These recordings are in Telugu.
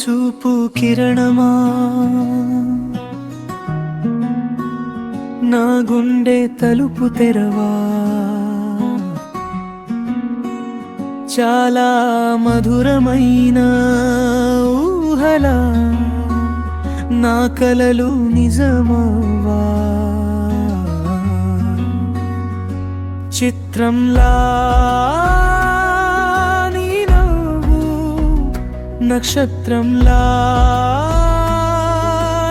చూపు కిరణమా? నా గుండె తలుపు తెరవా? చాలా మధురమైన ఊహలా నా కలలు నిజమవా చిత్రంలా నక్షత్రంలా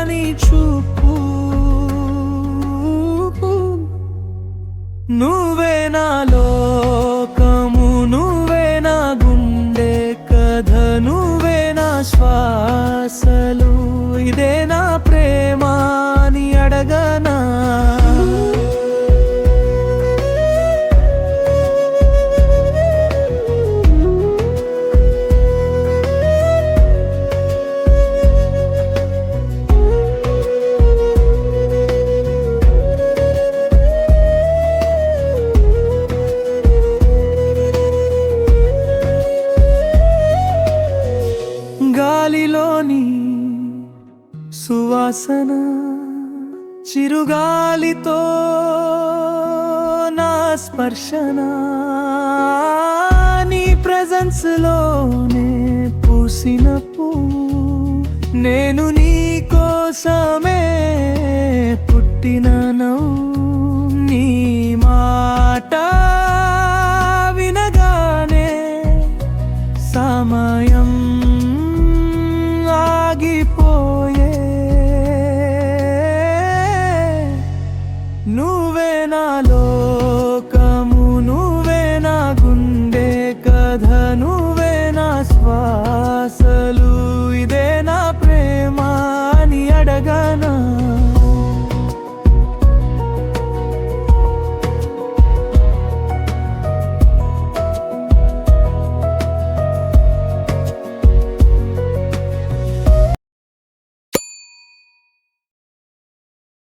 నీ చూపు. నువ్వే నా లోకము నువ్వే నా గుండె కథ నువ్వే నా శ్వాసలు. ఇదే నా ప్రేమ అని సువాసన చిరుగాలితో నా స్పర్శన. నీ presence లోనే పూసిన పువ్వు నేను నీ కోసమే పుట్టిన